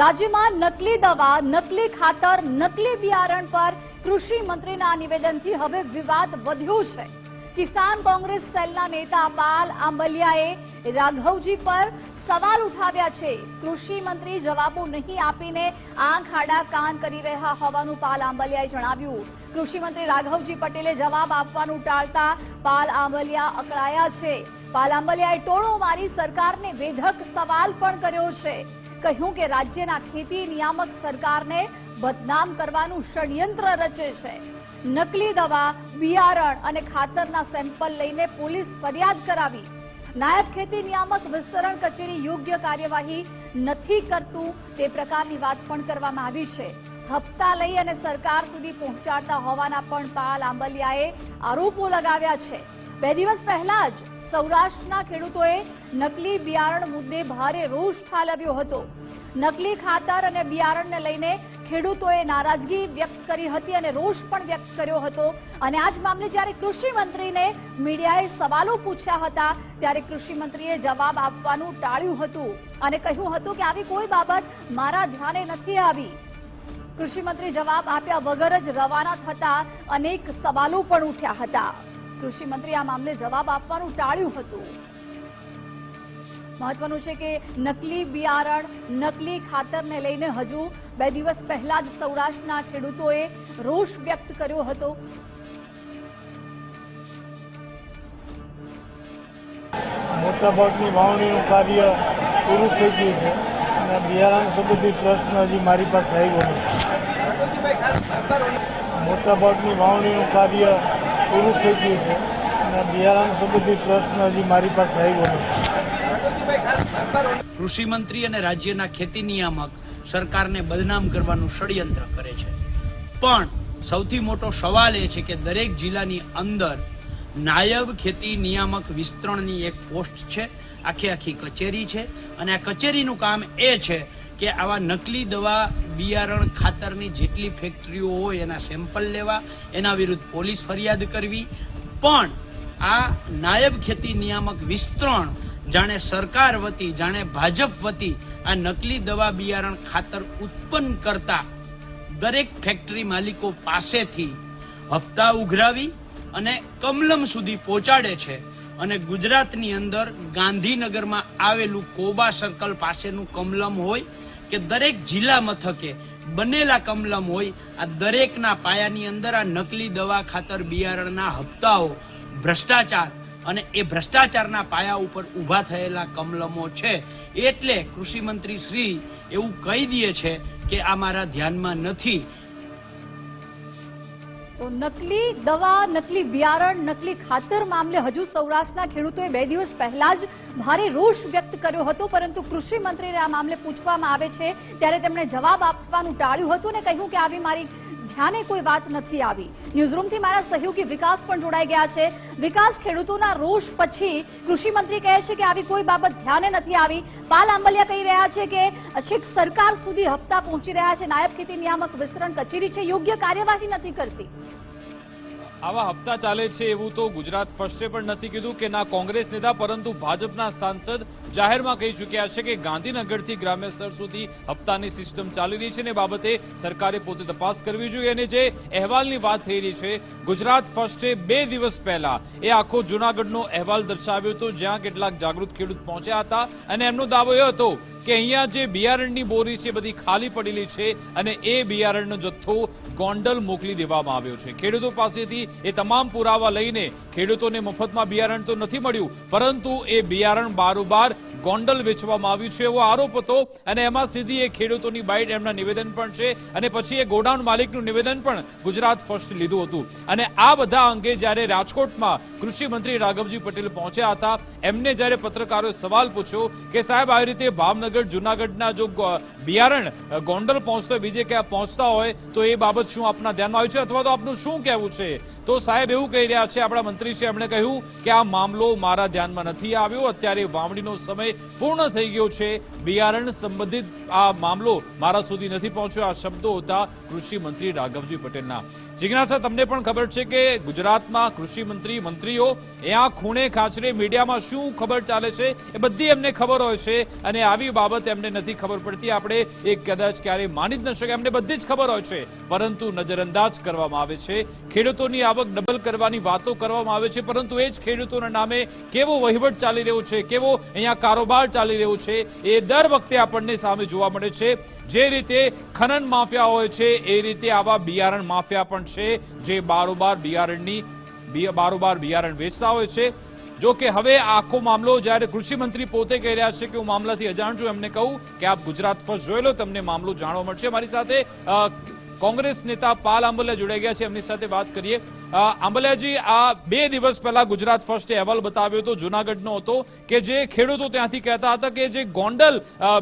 રાજ્યમાં નકલી દવા, નકલી ખાતર, નકલી બિયારણ પર કૃષિ મંત્રીના નિવેદનથી હવે વિવાદ વધ્યો છે. કિસાન કોંગ્રેસ સેલના નેતા પાલ આંબલિયાએ રાઘવજી પર સવાલ ઉઠાવ્યા છે. કૃષિ મંત્રી જવાબો નહીં આપીને આંખ, આડા, કાન કરી રહ્યા હોવાનું પાલ આંબલિયાએ જણાવ્યું. કૃષિ મંત્રી રાઘવજી પટેલે જવાબ આપવાનું ટાળતા પાલ આંબલિયા અકળાયા છે. પાલ આંબલિયાએ ટોળો મારી સરકારને વેધક સવાલ પણ કર્યો છે. કહ્યું કે રાજ્યના ખેતી નિયામક સરકારને બદનામ કરવાનું ષડયંત્ર રચે છે. નકલી દવા, બિયારણ અને ખાતરના સેમ્પલ લઈને પોલીસ ફરિયાદ કરાવી. નાયબ ખેતી નિયામક વિસ્તરણ કચેરી યોગ્ય કાર્યવાહી નથી કરતું તે પ્રકારની વાત પણ કરવામાં આવી છે. હપ્તા લઈ અને સરકાર સુધી પહોંચાડતા હોવાના પણ પાલ આંબલિયાએ આરોપો લગાવ્યા છે. બે દિવસ પહેલા જ સૌરાષ્ટ્રના ખેડૂતોએ નકલી બિયારણ મુદ્દે ભારે રોષ ઠાલવ્યો હતો. નકલી ખાતર અને બિયારણને લઈને ખેડૂતોએ નારાજગી વ્યક્ત કરી હતી અને રોષ પણ વ્યક્ત કર્યો હતો. અને આ જ મામલે જ્યારે કૃષિ મંત્રીને મીડિયાએ સવાલો પૂછ્યા હતા, ત્યારે કૃષિ મંત્રીએ જવાબ આપવાનું ટાળ્યું હતું અને કહ્યું હતું કે આવી કોઈ બાબત મારા ધ્યાને નથી આવી. કૃષિ મંત્રી જવાબ આપ્યા વગર જ રવાના થતા અનેક સવાલો પણ ઉઠ્યા હતા. કૃષિ મંત્રી આ મામલે જવાબ આપવાનું ટાળ્યું હતું. મહત્વનું છે કે નકલી બિયારણ, નકલી ખાતરને લઈને હજુ બે દિવસ પહેલા જ સૌરાષ્ટ્રના ખેડૂતોએ રોષ વ્યક્ત કર્યો હતો. મોટાભાગની વાવણીનું કાર્ય પૂરું થઈ ગયું છે. અને બિયારણ સંબંધિત પ્રશ્ન હજી મારી પાસે આવ્યો નથી. મોટાભાગની વાવણીનું કાર્ય પૂરું થઈ ગયું છે. અને બિયારણ સંબંધી પ્રશ્ન હજી મારી પાસે આવ્યો નથી. કૃષિ મંત્રી અને રાજ્યના ખેતી નિયામક સરકારને બદનામ કરવાનું ષડયંત્ર કરે છે. પણ સૌથી મોટો સવાલ એ છે કે દરેક જિલ્લાની અંદર નાયબ ખેતી નિયામક વિસ્તરણની એક પોસ્ટ છે, આખી આખી કચેરી છે. અને આ કચેરીનું કામ એ છે કે આવા નકલી દવા બિયારણ ખાતરની જેટલી ફેક્ટરીઓ હોય એના સેમ્પલ લેવા, એના વિરુદ્ધ પોલીસ ફરિયાદ કરવી. પણ આ નાયબ ખેતી નિયામક વિસ્તરણ, જાણે સરકાર વતી, જાણે ભાજપ વતી આ નકલી દવા બિયારણ ખાતર ઉત્પન્ન કરતા દરેક ફેક્ટરી માલિકો પાસેથી હપ્તા ઉઘરાવી અને કમલમ સુધી પહોંચાડે છે. અને ગુજરાતની અંદર ગાંધીનગરમાં આવેલું કોબા સર્કલ પાસેનું કમલમ હોય કે દરેક જિલ્લા મથકે બનેલા કમલમ હોય, આ દરેકના પાયાની અંદર આ નકલી દવા ખાતર બિયારણના હપ્તાઓ, ભ્રષ્ટાચાર અને એ ભ્રષ્ટાચારના પાયા ઉપર ઊભા થયેલા કમલમો છે. એટલે કૃષિ મંત્રી શ્રી એવું કહી દે છે કે આ મારા ધ્યાનમાં નથી. તો નકલી દવા, નકલી બિયારણ, નકલી ખાતર મામલે હજુ સૌરાષ્ટ્રના ખેડૂતોએ બે દિવસ પહેલા જ ભારે રોષ વ્યક્ત કર્યો હતો, પરંતુ કૃષિ મંત્રીને આ મામલે પૂછવામાં આવે છે. ત્યારે તેમણે જવાબ આપવાનું ટાળ્યું હતું ને કહ્યું કે આવી મારી ધ્યાને કોઈ વાત નથી આવી. ન્યૂઝરૂમથી મારા સહયોગી વિકાસ પણ જોડાઈ ગયા છે. વિકાસ ખેડૂતોના રોષ પછી કૃષિ મંત્રી કહે છે કે આવી કોઈ બાબત ધ્યાને નથી આવી. પાલ આંબલિયા કહી રહ્યા છે કે છેક સરકાર સુધી હપ્તા પહોંચી રહ્યા છે. નાયબ ખેતી નિયામક વિસ્તરણ કચેરી છે. યોગ્ય કાર્યવાહી નથી કરતી. આવા હપ્તા ચાલે છે એવું તો ગુજરાત ફર્સ્ટે પણ નથી કીધું કે ના કોંગ્રેસ નેતા, પરંતુ ભાજપના સાંસદ જાહેરમાં કહી ચૂક્યા છે કે ગાંધીનગરથી ગ્રામ્ય સ્તર સુધી હપ્તાની સિસ્ટમ ચાલી રહી છે ને બાબતે સરકારે પોતે તપાસ કરવી જોઈએ અને જે અહેવાલની વાત થઈ રહી છે, ગુજરાત ફર્સ્ટે બે દિવસ પહેલા એ આખો જુનાગઢનો અહેવાલ દર્શાવ્યો હતો જ્યાં કેટલાક જાગૃત ખેડૂત પહોંચ્યા હતા અને એમનો દાવો એ હતો કે અહીંયા જે બિયારણની બોરી છે, બધી ખાલી પડેલી છે અને એ બિયારણનો જથ્થો ગોંડલ મોકલી દેવામાં આવ્યો છે. ખેડૂતો પાસેથી એ તમામ પુરાવા લઈને ખેડૂતોને મફતમાં બિયારણ તો નથી મળ્યું, પરંતુ એ બિયારણ બારોબાર ગોંડલ વેચવામાં આવ્યું છે એવો આરોપ હતો અને એમાં સીધી એ ખેડૂતોની બાઇટ એમના નિવેદન પણ છે અને પછી એ ગોડાઉન માલિકનું નિવેદન પણ ગુજરાત ફર્સ્ટ લીધું હતું. અને આ બધા અંગે જ્યારે રાજકોટમાં કૃષિ મંત્રી રાઘવજી પટેલ પહોંચ્યા હતા, એમને જ્યારે પત્રકારોએ સવાલ પૂછ્યો કે સાહેબ, આવી રીતે ભાવનગર જુનાગઢના જો બિયારણ ગોંડલ પહોંચતો બીજે ક્યાં પહોંચતા હોય, તો એ બાબત શું આપના ધ્યાનમાં આવ્યું છે? અથવા તો આપનું શું કહેવું છે? તો સાહેબ એવું કહી રહ્યા છે, આપણા મંત્રી એમણે કહ્યું કે આ મામલો મારા ધ્યાનમાં નથી આવ્યો. અત્યારે વાવણીનો સમય પૂર્ણ થઈ ગયો છે. બિયારણ સંબંધિત આ મામલો મારા સુધી નથી પહોંચ્યો. આ શબ્દો હતા કૃષિ મંત્રી રાઘવજી પટેલના. જિજ્ઞાસા, તમને પણ ખબર છે કે ગુજરાતમાં કૃષિ મંત્રી, મંત્રીઓ એ આ ખૂણે ખાચરે મીડિયામાં શું ખબર ચાલે છે એ બધી એમને ખબર હોય છે. અને આવી બાબત એમને નથી ખબર પડતી. આપણે એ કદાચ ક્યારેય માની જ ન શકે એમને બધી જ ખબર હોય છે. પરંતુ નજરઅંદાજ કરવામાં આવે છે. ખેડૂતોની આવક ડબલ કરવાની વાતો કરવામાં આવે છે. પરંતુ એ જ ખેડૂતોના નામે કેવો વહીવટ ચાલી રહ્યો છે, કેવો અહીંયા કારોબાર ચાલી રહ્યો છે, એ દર વખતે આપણને સામે જોવા મળે છે. જે રીતે ખનન માફિયા હોય છે, એ રીતે આવા બિયારણ માફિયા પણ છે. જે બારોબાર બિયારણની બારોબાર બિયારણ વેચતા હોય છે. જો કે હવે આખો મામલો જ્યારે કૃષિ મંત્રી પોતે કહી રહ્યા છે કે હું મામલાથી અજાણ છું, એમને કહું કે આપ ગુજરાત ફર્સ્ટ જોઈ લો, તમને મામલો જાણવા મળશે. મારી સાથે કોંગ્રેસ નેતા પાલ આંબલિયા જોડાઈ ગયા છે. એમની સાથે વાત કરીએ. આંબલિયાજી, આ બે દિવસ પહેલા ગુજરાત ફર્સ્ટે અહેવાલ બતાવ્યો હતો, જુનાગઢનો હતો, કે જે ખેડૂતો ત્યાંથી કહેતા હતા કે જે ગોંડલ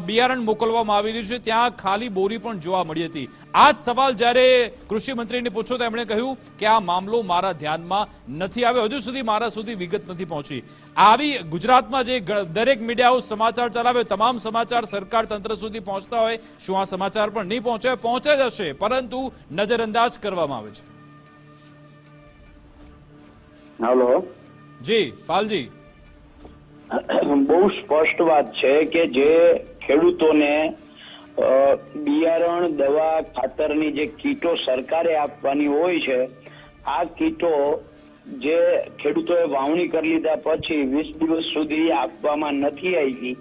બિયારણ મોકલવામાં આવી રહ્યું છે, ત્યાં ખાલી બોરી પણ જોવા મળી હતી. આ જ સવાલ જ્યારે કૃષિ મંત્રીને પૂછો તો એમણે કહ્યું કે આ મામલો મારા ધ્યાનમાં નથી આવ્યો. હજુ સુધી મારા સુધી વિગત નથી પહોંચી. આવી ગુજરાતમાં જે દરેક દરેક મીડિયાઓ સમાચાર ચલાવે, તમામ સમાચાર સરકાર તંત્ર સુધી પહોંચતા હોય, શું આ સમાચાર પણ નહીં પહોંચે? પહોંચે જશે હશે પરંતુ નજરઅંદાજ કરવામાં આવે છે. હાલો. જી પાલજી. બહુ સ્પષ્ટ વાત છે કે જે ખેડૂતોને બિયારણ દવા ખાતરની જે કીટો સરકારે આપવાની હોય છે આ કીટો જે ખેડૂતોએ વાવણી કરી લીધા પછી વીસ દિવસ સુધી આપવામાં નથી આવી.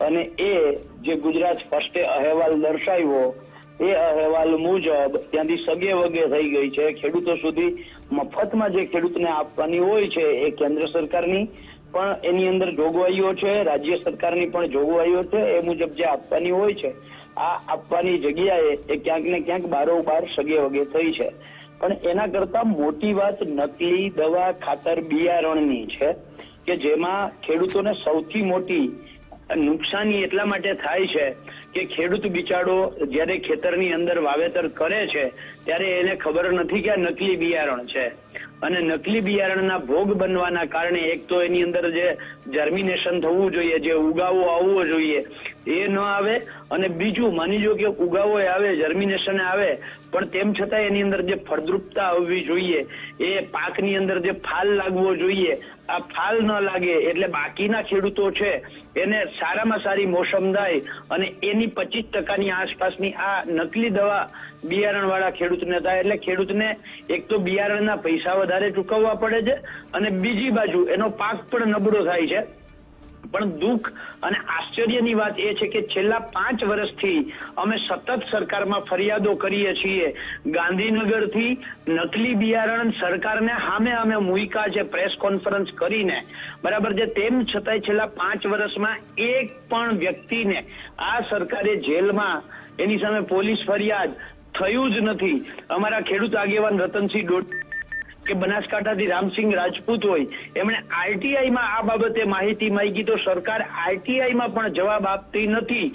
અને એ જે ગુજરાત ફર્સ્ટે અહેવાલ દર્શાવ્યો એ અહેવાલ મુજબ ત્યાંથી સગે વગે થઈ ગઈ છે. ખેડૂતો સુધી મફતમાં જે ખેડૂતને આપવાની હોય છે એ કેન્દ્ર સરકારની પણ એની અંદર જોગવાઈઓ છે, રાજ્ય સરકારની પણ જોગવાઈઓ છે. એ મુજબ જે આપવાની હોય છે, આ આપવાની જગ્યાએ એ ક્યાંક ને ક્યાંક બારોબાર સગે વગે થઈ છે. પણ એના કરતા મોટી વાત નકલી દવા ખાતર બિયારણની છે કે જેમાં ખેડૂતોને સૌથી મોટી નુકસાની એટલા માટે થાય છે કે ખેડૂત બિચારો જ્યારે ખેતરની અંદર વાવેતર કરે છે, ત્યારે એને ખબર નથી કે આ નકલી બિયારણ છે. અને નકલી બિયારણના ભોગ બનવાના કારણે એક તો એની અંદર જે જર્મિનેશન થવું જોઈએ, જે ઉગાવો આવવો જોઈએ, એ ન આવે. અને બીજું, માની જો કે ઉગાવો આવે જર્મિનેશન આવે, પણ તેમ છતાં એની અંદર જે ફળદ્રુપતા આવવી જોઈએ એ પાકની અંદર જે ફાલ લાગવો જોઈએ, આ ફાલ ન લાગે એટલે બાકીના ખેડૂતો છે, એને સારામાં સારી મોસમ થાય અને એની પચીસ ટકાની આસપાસની આ નકલી દવા બિયારણ વાળા ખેડૂતને થાય. એટલે ખેડૂતને એક તો બિયારણના પૈસા વધારે ચૂકવવા પડે છે અને બીજી બાજુ એનો પાક પણ નબળો થાય છે. પણ દુઃખ અને આશ્ચર્યની વાત એ છે કે છેલ્લા પાંચ વર્ષથી અમે સતત સરકારમાં ફરિયાદો કરીએ છીએ. ગાંધીનગરથી નકલી બિયારણ સરકારને સામે અમે મુઈકા છે પ્રેસ કોન્ફરન્સ કરીને. બરાબર છે, તેમ છતાંય છેલ્લા પાંચ વર્ષમાં એક પણ વ્યક્તિને આ સરકારે જેલમાં એની સામે પોલીસ ફરિયાદ થયું જ નથી. અમારા ખેડૂત આગેવાન રતનસિંહ ડોટ કે બનાસકાંઠાથી રામસિંહ રાજપૂત હોય, એમણે આરટીઆઈમાં આ બાબતે માહિતી માંગી તો સરકાર આરટીઆઈમાં પણ જવાબ આપતી નથી.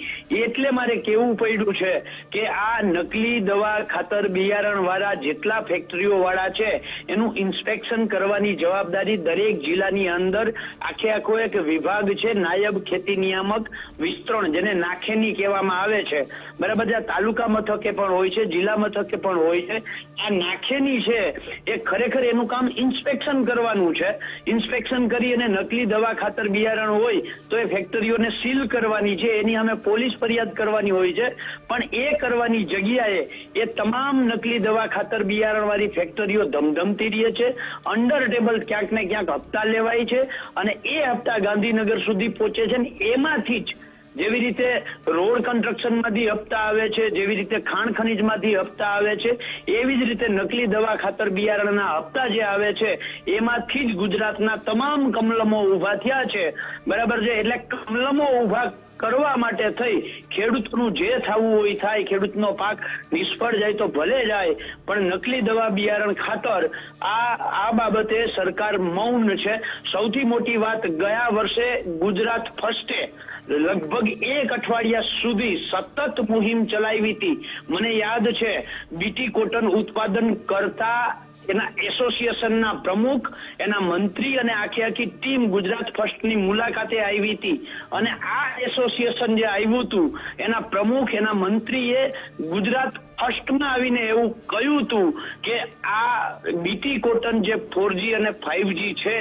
એટલે મારે કેવું પડ્યું છે કે આ નકલી દવા ખાતર બિયારણ વાળા જેટલા ફેક્ટરીઓ વાળા છે, એનું ઇન્સ્પેક્શન કરવાની જવાબદારી દરેક જિલ્લાની અંદર આખે આખો એક વિભાગ છે, નાયબ ખેતી નિયામક વિસ્તરણ, જેને નાખેની કહેવામાં આવે છે. બરાબર આ તાલુકા મથકે પણ હોય છે, જિલ્લા મથકે પણ હોય છે. આ નાખેની છે એ ખરેખર એનું કામ ઇન્સ્પેક્શન કરવાનું છે. ઇન્સ્પેક્શન કરી અને નકલી દવા ખાતર બિયારણ હોય તો એ ફેક્ટરીઓને સીલ કરવાની છે. એની અમે પોલીસ ફરિયાદ કરવાની હોય છે. પણ એ કરવાની જગ્યાએ એ તમામ નકલી દવા ખાતર બિયારણ વાળી ફેક્ટરીઓ ધમધમતી રહે છે. અંડર ટેબલ ક્યાંક ને ક્યાંક હપ્તા લેવાય છે. અને એ હપ્તા ગાંધીનગર સુધી પહોંચે છે ને એમાંથી જ જેવી રીતે રોડ કન્સ્ટ્રક્શનમાંથી હપ્તા આવે છે, જેવી રીતે ખાણ ખનીજમાંથી હપ્તા આવે છે, એવી જ રીતે નકલી દવા ખાતર બિયારણના હપ્તા જે આવે છે, એમાંથી જ ગુજરાતના તમામ કમલમો ઊભા થયા છે. બરાબર છે? એટલે કમલમો ઊભા કરવા માટે થઈ ખેડૂતનું જે થવું હોય થાય, ખેડૂતનો પાક નિષ્ફળ જાય તો ભલે જાય, પણ નકલી દવા બિયારણ ખાતર આ આ બાબતે સરકાર મૌન છે. સૌથી મોટી વાત ગયા વર્ષે ગુજરાત ફર્સ્ટે લગભગ એક અઠવાડિયા સુધી સતત મુહિમ ચલાવી હતી. મને યાદ છે, બીટી કોટન ઉત્પાદન કરતા એના એસોસિએશનના પ્રમુખ, એના મંત્રી અને આખી આખી ટીમ ગુજરાત ફર્સ્ટની મુલાકાતે આવી હતી. અને આ એસોસિએશન જે આવ્યું હતું, એના પ્રમુખ, એના મંત્રીએ ગુજરાત ફર્સ્ટમાં આવીને એવું કહ્યું હતું કે આ બીટી કોટન જે ફોરજી અને ફાઈવજી છે,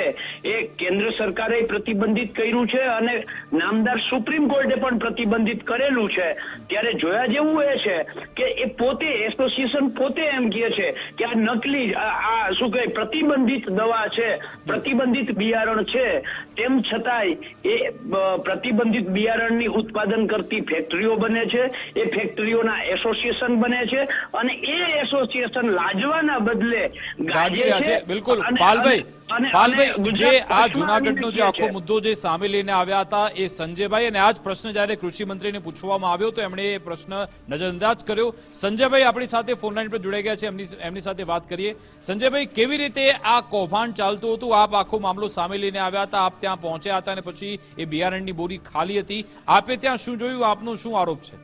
એ કેન્દ્ર સરકારે પ્રતિબંધિત કર્યું છે અને નામદાર સુપ્રીમ કોર્ટે પણ પ્રતિબંધિત કરેલું છે. ત્યારે જોયા જેવું એ છે કે એ પોતે, એસોસિએશન પોતે એમ કહે છે કે આ નકલી આ શું કહે, પ્રતિબંધિત દવા છે, પ્રતિબંધિત બિયારણ છે. તેમ છતાંય એ પ્રતિબંધિત બિયારણની ઉત્પાદન કરતી ફેક્ટરીઓ બને છે એ ફેક્ટરીઓના એસોસિએશન બને છે અને એ એસોસિએશન લાજવાના બદલે ગાજી છે. બિલકુલ. પાલભાઈ પાલભાઈ જે આ જુનાગઢનો જે આખો મુદ્દો જે સામે લઈને આવ્યા હતા એ સંજયભાઈ અને આ જ પ્રશ્ન જ્યારે કૃષિ મંત્રીને પૂછવામાં આવ્યો તો એમણે એ પ્રશ્ન નજરઅંદાજ કર્યો. સંજયભાઈ આપણી સાથે ફોન લાઈન પર જોડાઈ ગયા છે એમની એમની સાથે વાત કરીએ. સંજયભાઈ કેવી રીતે આ કૌભાંડ ચાલતું હતું? આપ આખો મામલો સામે લઈને આવ્યા હતા આપ ત્યાં પહોંચ્યા હતા અને પછી એ બિયારણની બોરી ખાલી હતી. આપે ત્યાં શું જોયું? આપનો શું આરોપ છે?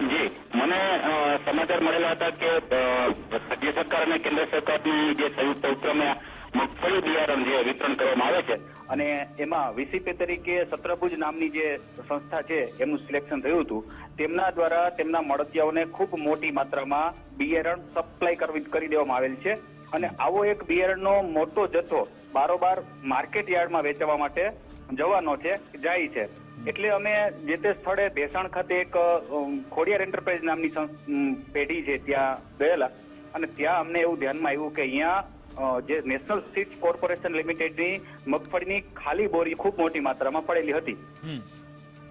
જી. મને સમાચાર મળેલા હતા કે રાજ્ય સરકાર અને કેન્દ્ર સરકારની જે સંયુક્ત ઉપક્રમે મગફળી બિયારણ જે વિતરણ કરવામાં આવે છે અને એમાં વીસીપી તરીકે સત્રભુજ નામની જે સંસ્થા છે, એમનું સિલેક્શન થયું હતું, તેમના દ્વારા તેમના મળતિયાઓને ખૂબ મોટી માત્રામાં બિયારણ સપ્લાય કરવી, કરી દેવામાં આવેલ છે અને આવો એક બિયારણનો મોટો જથ્થો બારોબાર માર્કેટ યાર્ડમાં વેચવા માટે જવાનો છે જાય છે. એટલે અમે જે તે સ્થળે ભેસાણ ખાતે એક ખોડિયાર એન્ટરપ્રાઇઝ નામની પેઢી છે ત્યાં ગયેલા. અને ત્યાં અમને એવું ધ્યાનમાં આવ્યું કે અહીંયા જે નેશનલ સીડ્સ કોર્પોરેશન લિમિટેડની મગફળીની ખાલી બોરી ખૂબ મોટી માત્રામાં પડેલી હતી.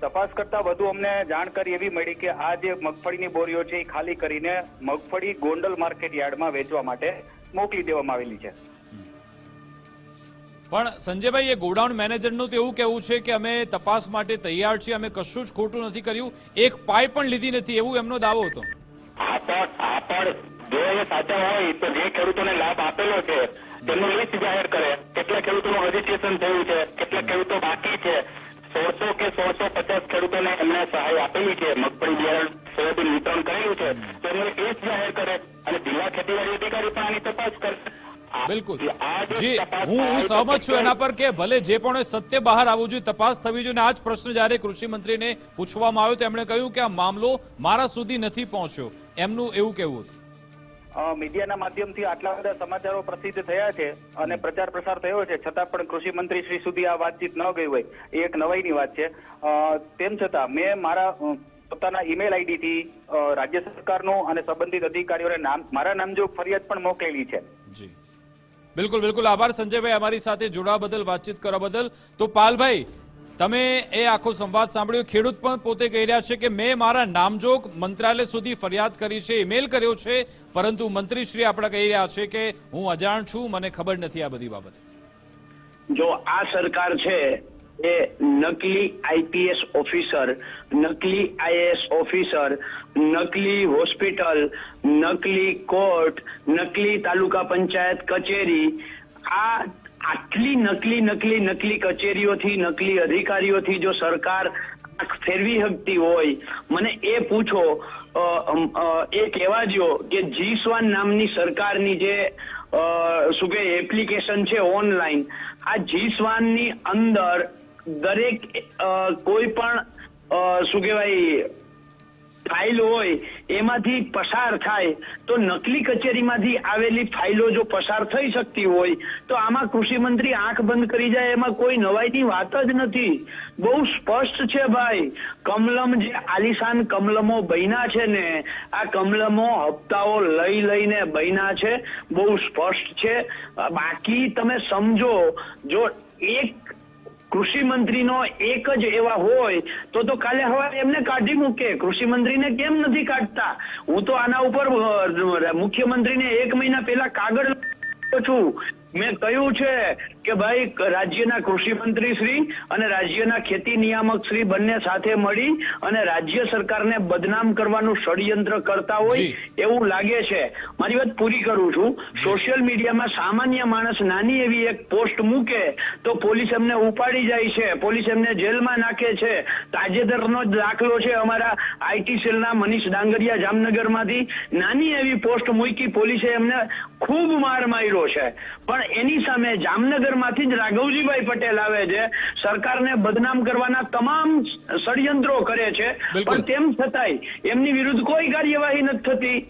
તપાસ કરતા વધુ અમને જાણકારી એવી મળી કે આ જે મગફળીની બોરીઓ છે એ ખાલી કરીને મગફળી ગોંડલ માર્કેટ યાર્ડમાં વેચવા માટે મોકલી દેવામાં આવેલી છે. પણ સંજયભાઈ એ ગોડાઉન મેનેજરનું તો એવું કહેવું છે કે અમે તપાસ માટે તૈયાર છીએ, અમે કશું જ ખોટું નથી કર્યું. એક પાય પણ લીધી નથી, એવું એમનો દાવો હતો. તેમનું થયું છે, કેટલા ખેડૂતો બાકી છે, સોળસો કે સોળસો પચાસ ખેડૂતોને એમને સહાય આપેલી છે. મગફળી બિયારણ, સોયાબીન વિતરણ કરેલું છે. તો એમનું લિસ્ટ જાહેર કરે અને જિલ્લા ખેતીવાડી અધિકારી પણ આની તપાસ કરે આ- બિલકુલ. જી હું હું સહમત છું એના પર કે ભલે જે પણ સત્ય બહાર આવવું જોઈએ તપાસ થવી જોઈએ. આ જ પ્રશ્ન જ્યારે કૃષિ મંત્રીને પૂછવામાં આવ્યો તો એમણે કહ્યું કે આ મામલો મારા સુધી નથી પહોંચ્યો. એમનું એવું કહેવું હતું. મીડિયાના માધ્યમથી આટલા બધા સમાચારો પ્રસિદ્ધ થયા છે અને પ્રચાર પ્રસાર થયો છે. છતાં પણ કૃષિ મંત્રી શ્રી સુધી આ વાતચીત ન ગઈ હોય. એ એક નવાઈની વાત છે. તેમ છતાં મેં મારા પોતાના ઈમેલ આઈડીથી રાજ્ય સરકારનું અને સંબંધિત અધિકારીઓને નામ મારા નામજોગ ફરિયાદ પણ મોકલેલી છે. જી. બિલકુલ બિલકુલ. આભાર સંજયભાઈ અમારી સાથે જોડાવા બદલ વાતચીત કરવા બદલ તો પાલભાઈ, તમે એ આખો સંવાદ સાંભળ્યો. ખેડૂત પણ પોતે કહી રહ્યા છે કે મેં મારા નામજોગ મંત્રાલય સુધી ફરિયાદ કરી છે, ઈમેલ કર્યો છે. પરંતુ મંત્રીશ્રી આપણા કહી રહ્યા છે કે હું અજાણ છું, મને ખબર નથી આ બધી બાબત. જો આ સરકાર છે એ નકલી આઈપીએસ ઓફિસર, નકલી આઈએએસ ઓફિસર, નકલી હોસ્પિટલ, નકલી કોર્ટ, નકલી તાલુકા પંચાયત કચેરી, આ આટલી નકલી નકલી નકલી કચેરીઓથી, નકલી અધિકારીઓથી જો સરકાર આંખ ફેરવી શકતી હોય, મને એ પૂછો એ કહેવા જો કે જી નામની સરકારની જે શું કે એપ્લિકેશન છે ઓનલાઈન આ જી અંદર દરેક કોઈ પણ શું કહેવાય, ફાઇલ હોય, એમાંથી પસાર થાય, તો નકલી કચેરીમાંથી આવેલી ફાઇલો જો પસાર થઈ શકતી હોય, તો આમાં કૃષિ મંત્રી આંખ બંધ કરી જાય, એમાં કોઈ નવાઈની વાત જ નથી. બહુ સ્પષ્ટ છે ભાઈ, કમલમ જે આલિશાન કમલમો બન્યા છે ને, આ કમલમો હપ્તાઓ લઈ લઈને બન્યા છે, બહુ સ્પષ્ટ છે. બાકી તમે સમજો, જો એક કૃષિ મંત્રીનો એક જ એવા હોય, તો તો કાલે હવે એમને કાઢી મૂકે. કૃષિ મંત્રીને કેમ નથી કાઢતા? હું તો આના ઉપર મુખ્યમંત્રી મુખ્યમંત્રીને એક મહિના પહેલા કાગળ છું. મેં કહ્યું છે કે ભાઈ રાજ્યના કૃષિ મંત્રી શ્રી અને રાજ્યના ખેતી નિયામક શ્રી બંને સાથે મળી અને રાજ્ય સરકારને બદનામ કરવાનું ષડયંત્ર કરતા હોય એવું લાગે છે. મારી વાત પૂરી કરું છું. સોશિયલ મીડિયામાં સામાન્ય માણસ નાની એવી એક પોસ્ટ મૂકે તો પોલીસ એમને ઉપાડી જાય છે. પોલીસ એમને જેલમાં નાખે છે. તાજેતરનો જ દાખલો છે અમારા આઈટી સેલના મનીષ ડાંગરિયા જામનગરમાંથી. નાની એવી પોસ્ટ મૂકી પોલીસે એમને ખૂબ માર માર્યો છે. પણ એની સામે જામનગરમાંથી જ રાઘવજીભાઈ પટેલ આવે છે. સરકારને બદનામ કરવાના તમામ ષડયંત્રો કરે છે. પણ તેમ છતાંય એમની વિરુદ્ધ કોઈ કાર્યવાહી નથી થતી.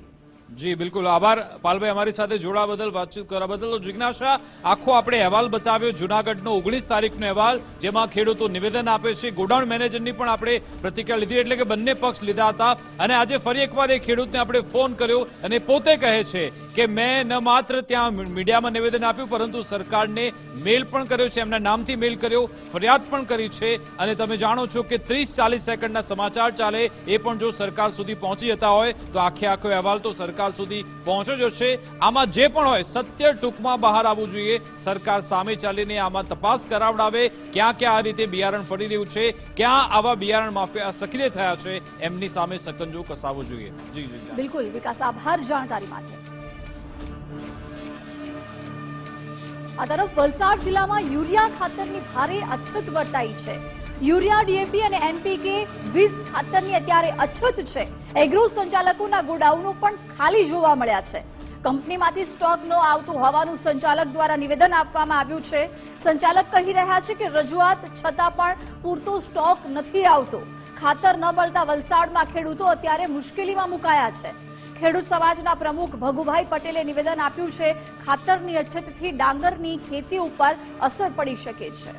જી, બિલકુલ. આભાર. પાલભાઈ, અમારી સાથે જોડા બદલ વાતચીત કરવા બદલ જિજ્ઞાસા, આખો આપણે અહેવાલ બતાવ્યો. જુનાગઢનો ઓગણીસ તારીખનો અહેવાલ, જેમાં ખેડૂતો નિવેદન આપે છે. ગોડાઉન મેનેજરની પણ આપણે પ્રતિક્રિયા લીધી. એટલે કે બંને પક્ષ લીધા હતા. અને આજે ફરી એકવાર એ ખેડૂતને આપણે ફોન કર્યો અને પોતે કહે છે કે, મેં ન માત્ર ત્યાં મીડિયામાં નિવેદન આપ્યું, પરંતુ સરકારને મેલ પણ કર્યો છે. એમના નામથી મેલ કર્યો. ફરિયાદ પણ કરી છે. અને તમે જાણો છો કે ત્રીસ ચાલીસ સેકન્ડના સમાચાર ચાલે. એ પણ જો સરકાર સુધી પહોંચી જતા હોય, તો આખે આખો અહેવાલ તો સરકાર સુધી પહોંચો જશે આમાં જે પણ હોય, સત્ય ટૂંકમાં બહાર આવવું જોઈએ. સરકાર સામે ચાલીને આમાં તપાસ કરાવડાવે ક્યાં ક્યાં આ રીતે બિયારણ ફરી રહ્યું છે, ક્યાં આવા બિયારણ માફિયા સક્રિય થયા છે, એમની સામે સકંજો કસાવવો જોઈએ. જી જી. બિલકુલ, વિકાસ આભાર જાણકારી માટે. આ તરફ વલસાડ જિલ્લામાં યુરિયા ખાતરની ભારે અછત વર્તાઈ છે. યુરિયા, ડીએપી અને એનપીકે વીસ ખાતરની અત્યારે અછત છે. એગ્રો સંચાલકોના ગોડાઉનો પણ ખાલી જોવા મળ્યા છે. કંપનીમાંથી સ્ટોક ન આવતું હોવાનું સંચાલક દ્વારા નિવેદન આપવામાં આવ્યું છે. સંચાલક કહી રહ્યા છે કે રજૂઆત છતાં પણ પૂરતો સ્ટોક નથી આવતો. ખાતર ન મળતા વલસાડમાં ખેડૂતો અત્યારે મુશ્કેલીમાં મુકાયા છે. ખેડૂત સમાજના પ્રમુખ ભગુભાઈ પટેલે નિવેદન આપ્યું છે, ખાતરની અછતથી ડાંગરની ખેતી ઉપર અસર પડી શકે છે.